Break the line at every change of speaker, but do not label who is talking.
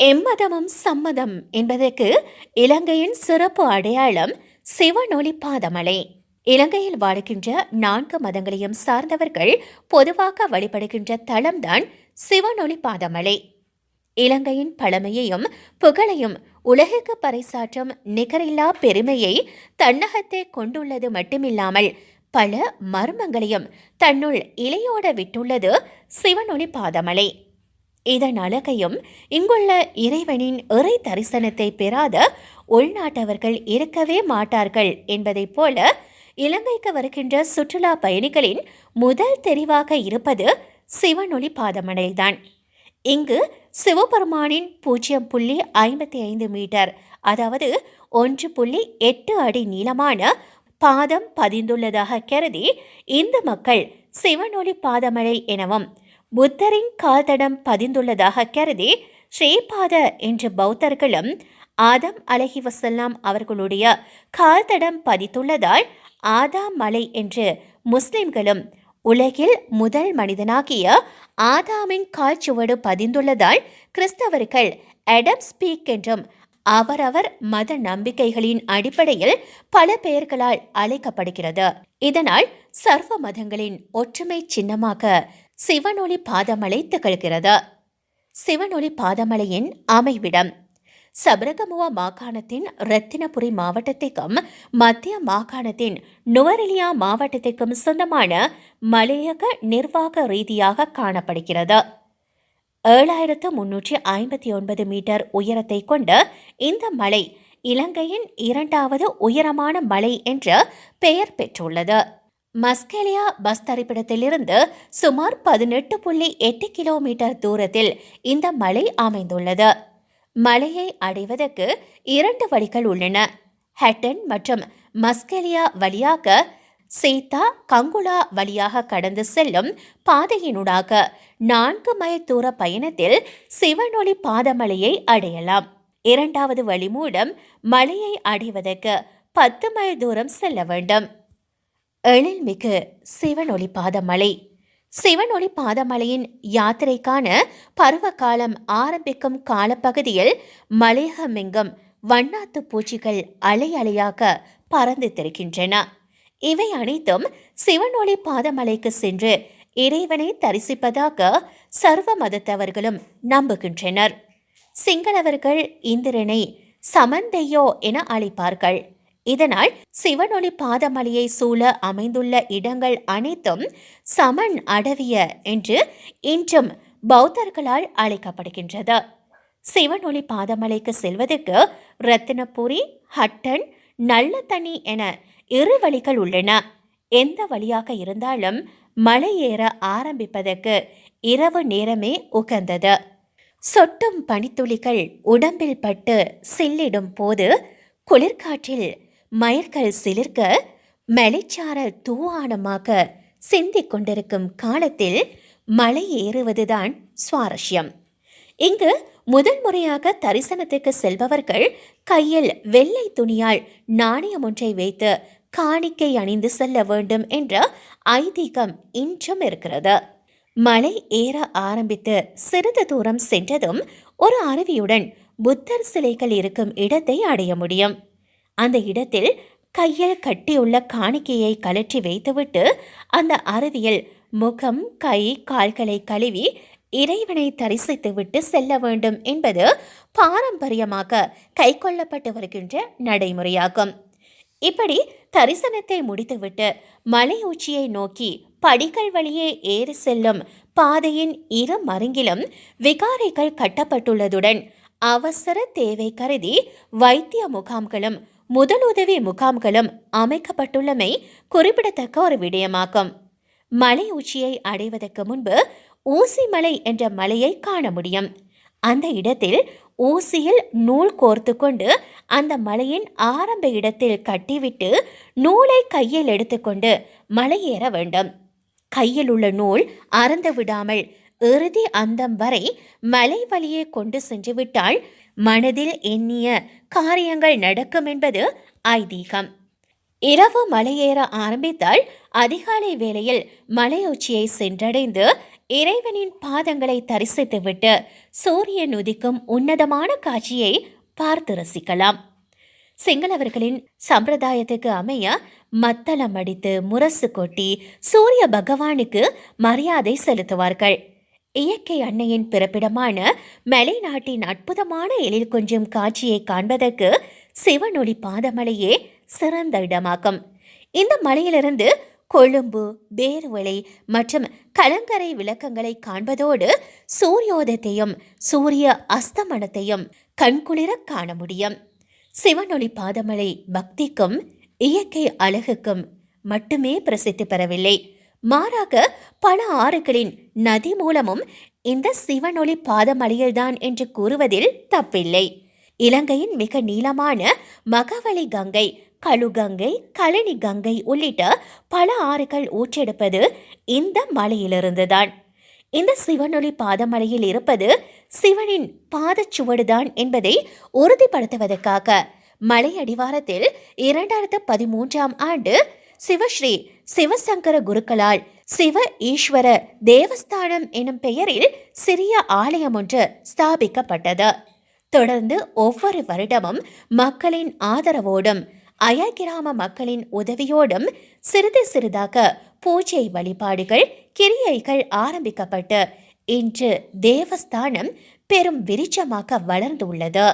எம்மதமும் சம்மதம் என்பதற்கு இலங்கையின் சிறப்பு அடையாளம் சிவனொளி பாதமலை. இலங்கையில் வாழ்கின்ற நான்கு மதங்களையும் சார்ந்தவர்கள் பொதுவாக வழிபடுகின்ற தளம்தான் சிவனொளி பாதமலை. இலங்கையின் பழமையையும் புகழையும் உலகுக்கு பறைசாற்றும் நிகரில்லா பெருமையை தன்னகத்தே கொண்டுள்ளது மட்டுமில்லாமல் பல மர்மங்களையும் தன்னுள் இலையோட விட்டுள்ளது சிவனொளி பாதமலை. இதன் அழகையும் இங்குள்ள இறைவனின் இறை தரிசனத்தை பெறாத உள்நாட்டவர்கள் இருக்கவே மாட்டார்கள் என்பதைப் போல இலங்கைக்கு வருகின்ற சுற்றுலா பயணிகளின் முதல் தெரிவாக இருப்பது சிவனொளி பாதமடைதான் இங்கு சிவபெருமானின் பூஜ்ஜியம் புள்ளி ஐம்பத்தி ஐந்து மீட்டர் அதாவது ஒன்று புள்ளி எட்டு அடி நீளமான பாதம் பதிந்துள்ளதாக கருதி இந்து மக்கள் சிவனொளி பாதமலை எனவும் புத்தரின் கால்தடம் பதிந்துள்ளதாக கருதி ஸ்ரீபாத என்ற பௌத்தர்களும் ஆதம் அலஹி வசல்லாம் அவர்களுடைய கால்தடம் பதித்துள்ளதால் ஆதாம் மலை என்று முஸ்லிம்களும் உலகில் முதல் மனிதனாகிய ஆதாமின் கால்ச்சுவடு பதிந்துள்ளதால் கிறிஸ்தவர்கள் அடம் ஸ்பீக் என்றும் அவரவர் மத நம்பிக்கைகளின் அடிப்படையில் பல பெயர்களால் அழைக்கப்படுகிறது. இதனால் சர்வ மதங்களின் ஒற்றுமை சின்னமாக சிவனொளி பாதமலை திகழ்கிறது. சிவனொளி பாதமலையின் அமைவிடம் சபரகமுவா மாகாணத்தின் ரத்தினபுரி மாவட்டத்திற்கும் மத்திய மாகாணத்தின் நுவரெலியா மாவட்டத்திற்கும் சொந்தமான மலையக நிர்வாக ரீதியாக காணப்படுகிறது. ஏழாயிரத்து முன்னூற்றி ஐம்பத்தி ஒன்பது மீட்டர் உயரத்தை கொண்ட இந்த மலை இலங்கையின் இரண்டாவது உயரமான மலை என்ற பெயர் பெற்றுள்ளது. மஸ்கெலியா பஸ் தரிப்பிடத்திலிருந்து சுமார் பதினெட்டு புள்ளி எட்டு கிலோமீட்டர் தூரத்தில் இந்த மலை அமைந்துள்ளது. மலையை அடைவதற்கு இரண்டு வழிகள் உள்ளன. ஹட்டன் மற்றும் மஸ்கெலியா வழியாக சீதா கங்குலா வழியாக கடந்து செல்லும் பாதையினூடாக நான்கு மைல் தூர பயணத்தில் சிவனொளி பாதமலையை அடையலாம். இரண்டாவது வழி மூலம் மலையை அடைவதற்கு பத்து மைல் தூரம் செல்ல வேண்டும். எழில்மிகு சிவனொளி பாதமலை. சிவனொளி பாதமலையின் யாத்திரைக்கான பருவகாலம் ஆரம்பிக்கும் காலப்பகுதியில் மலையகமெங்கும் வண்ணாத்து பூச்சிகள் அலை அலையாக பறந்து திரிக்கின்றன இவை அனைத்தும் சிவனொளி பாதமலைக்கு சென்று இறைவனை தரிசிப்பதாக சர்வ மதத்தவர்களும் நம்புகின்றனர். சிங்களவர்கள் இந்திரனை சமந்தையோ என அழைப்பார்கள். இதனால் சிவனொளி பாதமலையை சூழ அமைந்துள்ள இடங்கள் அனைத்தும் சமன் அடவிய என்று இன்றும் பௌத்தர்களால் அழைக்கப்படுகின்றது. சிவனொளி பாதமலைக்கு செல்வதற்கு ரத்தினபுரி ஹட்டன் நல்ல தனி என இரு வழிகள் உள்ளன. எந்த வழியாக இருந்தாலும் மலை ஏற ஆரம்பிப்பதற்கு இரவு நேரமே உகந்தது. சொட்டும் பனித்துளிகள் உடம்பில் பட்டு சில்லிடும் போது குளிர்காற்றில் மயர்கள் சிலிர்க்க மலைச்சாரல் தூவானமாக சிந்திக் கொண்டிருக்கும் காலத்தில் மலை ஏறுவதுதான் சுவாரஸ்யம். இங்கு முதல் முறையாக தரிசனத்துக்கு செல்பவர்கள் கையில் வெள்ளை துணியால் நாணயம் ஒன்றை வைத்து காணிக்கை அணிந்து செல்ல வேண்டும் என்ற ஐதீகம் இன்றும் இருக்கிறது. மலை ஏற ஆரம்பித்து சிறிது தூரம் சென்றதும் ஒரு அருவியுடன் புத்தர் சிலைகள் இருக்கும் இடத்தை அடைய முடியும். அந்த இடத்தில் கையில் கட்டியுள்ள காணிக்கையை கலற்றி வைத்துவிட்டு அந்த அருவியில் முகம் கை கால்களை கழுவி இறைவனை தரிசித்துவிட்டு செல்ல வேண்டும் என்பது பாரம்பரியமாக கைக்கொள்ளப்பட்டு வருகின்ற நடைமுறையாகும். இப்படி தரிசனத்தை முடித்துவிட்டு மலை உச்சியை நோக்கி படிகள் வழியே ஏறி செல்லும் பாதையின் இரு மருங்கிலும் விகாரைகள் கட்டப்பட்டுள்ளதுடன் அவசர தேவை கருதி வைத்திய முகாம்களும் முதலுதவி முகாம்களும் அமைக்கப்பட்டுள்ளமை குறிப்பிடத்தக்க ஒரு விடயமாகும். மலை உச்சியை அடைவதற்கு முன்பு ஊசி மலை என்ற மலையை காண முடியும். அந்த இடத்தில் ஊசியில் நூல் கோர்த்து கொண்டு அந்த மலையின் ஆரம்ப இடத்தில் கட்டிவிட்டு நூலை கையில் எடுத்துக்கொண்டு மலையேற வேண்டும். கையில் உள்ள நூல் அறந்து விடாமல் இறுதி அந்தம் வரை மலை வழியே கொண்டு சென்றுவிட்டால் மனதில் எண்ணிய காரியங்கள் நடக்கும் என்பது ஐதீகம். இரவு மலையேற ஆரம்பித்தால் அதிகாலை வேளையில் மலை உச்சியை சென்றடைந்து இறைவனின் பாதங்களை தரிசித்துவிட்டு சூரியன் உதிக்கும் உன்னதமான காட்சியை பார்த்து ரசிக்கலாம். சிங்களவர்களின் சம்பிரதாயத்துக்கு அமைய மத்தளம் அடித்து முரசு கொட்டி சூரிய பகவானுக்கு மரியாதை செலுத்துவார்கள். இயற்கை அன்னையின் பிறப்பிடமான மலை நாட்டின் அற்புதமான எழில் கொஞ்சம் காட்சியை காண்பதற்கு சிவனொளி பாதமலையே சிறந்த இடமாகும். இந்த மலையிலிருந்து கொழும்பு பேருவளை மற்றும் கலங்கரை விளக்கங்களை காண்பதோடு சூரியோதயத்தையும் சூரிய அஸ்தமனத்தையும் கண்குளிர காண முடியும். சிவனொளி பாதமலை பக்திக்கும் இயற்கை அழகுக்கும் மட்டுமே பிரசித்தி பெறவில்லை. மாறாக பல ஆறுகளின் நதி மூலமும் இந்த சிவனொளி பாதமலையில்தான் என்று கூறுவதில் தப்பில்லை. இலங்கையின் மிக நீளமான மகவலி கங்கை கழுகங்கை கழனி கங்கை உள்ளிட்ட பல ஆறுகள் ஊற்றெடுப்பது இந்த மலையிலிருந்துதான். இந்த சிவனொளி பாதமலையில் இருப்பது சிவனின் பாதச்சுவடுதான் என்பதை உறுதிப்படுத்துவதற்காக மலை அடிவாரத்தில் இரண்டாயிரத்து பதிமூன்றாம் ஆண்டு சிவஸ்ரீ சிவசங்கர குருக்களால் சிவ ஈஸ்வர தேவஸ்தானம் எனும் பெயரில் சிறிய ஆலயம் ஒன்று ஸ்தாபிக்கப்பட்டது. தொடர்ந்து ஒவ்வொரு வருடமும் மக்களின் ஆதரவோடும் அயல் கிராம மக்களின் உதவியோடும் சிறிது சிறிதாக பூஜை வழிபாடுகள் கிரியைகள் ஆரம்பிக்கப்பட்டு இன்று தேவஸ்தானம் பெரும் விருட்சமாக வளர்ந்துள்ளது.